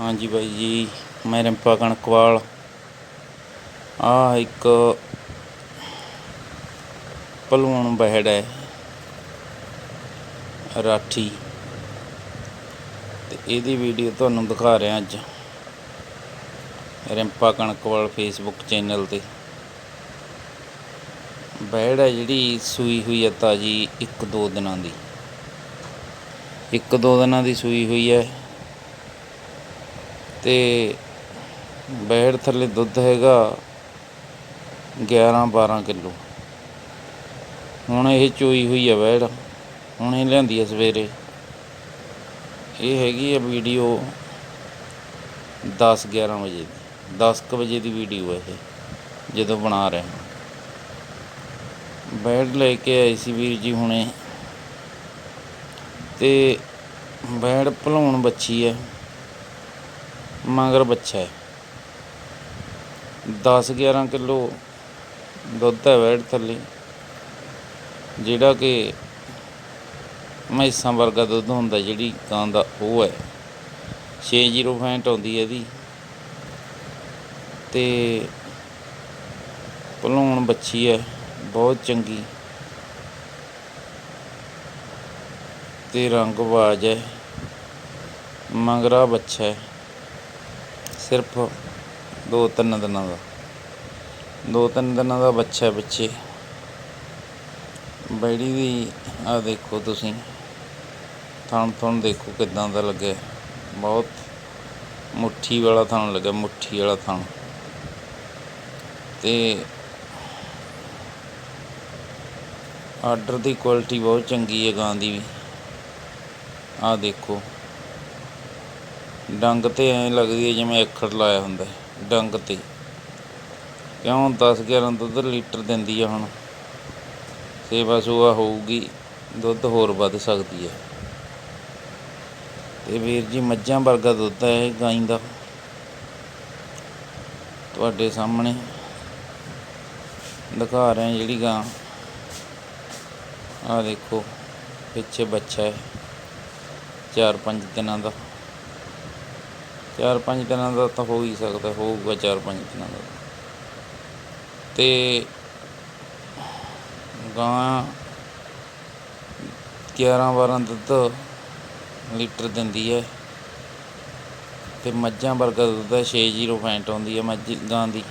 ਹਾਂਜੀ ਬਾਈ ਜੀ, ਮੈਂ ਰਿੰਪਾ ਕਣਕਵਾਲ। ਆ ਇੱਕ ਭਲਵਾਨ ਬਹਿੜ ਹੈ, ਰਾਠੀ। ਤੇ ਇਹਦੀ ਵੀਡੀਓ ਤੁਹਾਨੂੰ ਦਿਖਾ ਰਿਹਾ ਅੱਜ, ਰਿੰਪਾ ਕਣਕਵਾਲ ਫੇਸਬੁੱਕ ਚੈਨਲ ਤੇ। ਬਹਿੜ ਹੈ ਜਿਹੜੀ, ਸੂਈ ਹੋਈ ਹੈ ਤਾਜੀ ਇੱਕ ਦੋ ਦਿਨਾਂ ਦੀ। ਇੱਕ ਦੋ ਦਿਨਾਂ ਦੀ ਸੂਈ ਹੋਈ ਹੈ। ਤੇ ਬੈੜ ਥੱਲੇ ਦੁੱਧ ਹੈਗਾ 11 12 ਕਿਲੋ। ਹੁਣ ਇਹ ਚੋਈ ਹੋਈ ਆ ਬੈੜ ਹੁਣ ਇਹ ਲਿਆਂਦੀ ਹੈ ਸਵੇਰੇ। ਇਹ ਹੈਗੀ ਆ ਵੀਡੀਓ 10 11 ਵਜੇ ਦੀ 10 ਕੁ ਵਜੇ ਦੀ ਵੀਡੀਓ ਹੈ ਇਹ, ਜਦੋਂ ਬਣਾ ਰਹੇ ਹਾਂ। ਬੈਡ ਲੈ ਕੇ ਆਏ ਸੀ ਵੀਰ ਜੀ ਹੁਣੇ। ਤੇ ਬੈੜ ਭਲਾਉਣ ਬੱਚੀ ਹੈ ਮਗਰ ਬੱਚਾ ਹੈ। 10 11 ਕਿਲੋ ਦੁੱਧ ਹੈ ਵੈੜ ਥੱਲੇ, ਜਿਹੜਾ ਕਿ ਮੈਸਾਂ ਵਰਗਾ ਦੁੱਧ ਹੁੰਦਾ, ਜਿਹੜੀ ਗਾਂ ਦਾ ਉਹ ਹੈ। 60 ਫੈਂਟ ਆਉਂਦੀ ਹੈ ਇਹਦੀ। ਤੇ ਭਲੂਣ ਬੱਚੀ ਹੈ, ਬਹੁਤ ਚੰਗੀ। ਤੇ ਰੰਗ ਬਾਜ ਹੈ, ਮਗਰਾ ਬੱਚਾ ਹੈ। ਸਿਰਫ ਦੋ ਤਿੰਨ ਦਿਨਾਂ ਦਾ। ਦੋ ਤਿੰਨ ਦਿਨਾਂ ਦਾ ਬੱਚਾ ਬੱਚੇ। ਬੈੜੀ ਦੀ ਆ ਦੇਖੋ ਤੁਸੀਂ। ਥਣ ਥਣ ਦੇਖੋ ਕਿਦਾਂ ਦਾ ਲੱਗਿਆ। ਬਹੁਤ ਮੁੱਠੀ ਵਾਲਾ ਥਣ ਲੱਗਿਆ, ਮੁੱਠੀ ਵਾਲਾ ਥਣ। ਤੇ ਆਰਡਰ ਦੀ ਕੁਆਲਿਟੀ ਬਹੁਤ ਚੰਗੀ ਹੈ ਗਾਂ ਦੀ ਵੀ। ਆ ਦੇਖੋ। ਡੰਗ ਤੇ ਐਂ ਲੱਗਦੀ ਹੈ ਜਿਵੇਂ ਅੱਖਰ ਲਾਇਆ ਹੁੰਦਾ ਡੰਗ ਤੇ। ਕਿਉਂ? 10 11 ਦੁੱਧ ਲੀਟਰ ਦਿੰਦੀ ਆ ਹੁਣ। ਸੇਵਾ ਸੂਆ ਹੋਊਗੀ, ਦੁੱਧ ਹੋਰ ਵੱਧ ਸਕਦੀ ਹੈ। ਤੇ ਵੀਰ ਜੀ, ਮੱਝਾਂ ਵਰਗਾ ਦੁੱਧ ਹੈ ਇਹ ਗਾਂ ਦਾ। ਤੁਹਾਡੇ ਸਾਹਮਣੇ ਦਿਖਾ ਰਹੇ ਜਿਹੜੀ ਗਾਂ। ਆ ਦੇਖੋ, ਪਿੱਛੇ ਬੱਚਾ ਹੈ, ਚਾਰ ਪੰਜ ਦਿਨਾਂ ਦਾ। ਚਾਰ ਪੰਜ ਦਿਨਾਂ ਦਾ ਤਾਂ ਹੋ ਹੀ ਸਕਦਾ, ਹੋਊਗਾ ਚਾਰ ਪੰਜ ਦਿਨਾਂ ਦਾ। ਤੇ ਗਾਂ 11 12 ਦੁੱਧ ਲੀਟਰ ਦਿੰਦੀ ਹੈ ਤੇ ਮੱਝਾਂ ਵਰਗਾ ਦੁੱਧ ਹੈ 60 ਫੈਂਟ ਆਉਂਦੀ ਹੈ ਮੱਝ ਗਾਂ ਦੀ।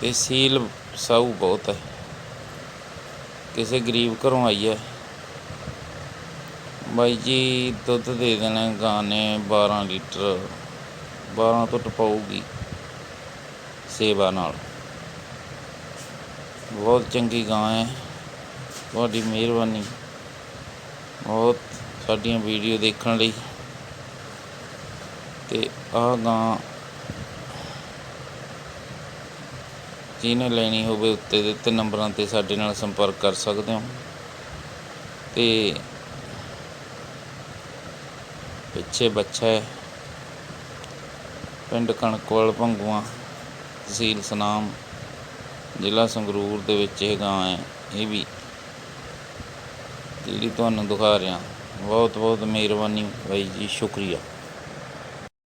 ਤੇ ਸੀਲ ਸਾਊ ਬਹੁਤ ਹੈ ਕਿਸੇ ਗਰੀਬ ਘਰੋਂ ਆਈ ਹੈ ਬਾਈ ਜੀ, ਦੁੱਧ ਦੇ ਦੇਣਾ ਗਾਂ ਨੇ 12 ਲੀਟਰ। 12 ਤੋਂ ਟਪਾਊਗੀ ਸੇਵਾ ਨਾਲ। ਬਹੁਤ ਚੰਗੀ ਗਾਂ ਹੈ। ਤੁਹਾਡੀ ਮਿਹਰਬਾਨੀ। ਬਹੁਤ ਸਾਡੀਆਂ ਵੀਡੀਓ ਦੇਖਣ ਲਈ। ਤੇ ਆਹ ਗਾਂ ਜਿਹਨੇ ਲੈਣੀ ਹੋਵੇ ਉੱਤੇ ਦਿੱਤੇ ਨੰਬਰਾਂ ਤੇ ਸਾਡੇ ਨਾਲ ਸੰਪਰਕ ਕਰ ਸਕਦੇ ਹੋ। ਤੇ ਪਿੱਛੇ ਬੱਚਾ ਹੈ। ਪਿੰਡ ਕਣਕਵਾਲ ਭੰਗੂਆਂ, ਤਹਿਸੀਲ ਸਨਾਮ, ਜ਼ਿਲ੍ਹਾ ਸੰਗਰੂਰ ਦੇ ਵਿੱਚ ਇਹ ਗਾਂ ਹੈ। ਇਹ ਵੀ ਜਿਹੜੀ ਤੁਹਾਨੂੰ ਦਿਖਾ ਰਿਹਾ ਬਹੁਤ ਬਹੁਤ ਮਿਹਰਬਾਨੀ ਬਾਈ ਜੀ, ਸ਼ੁਕਰੀਆ।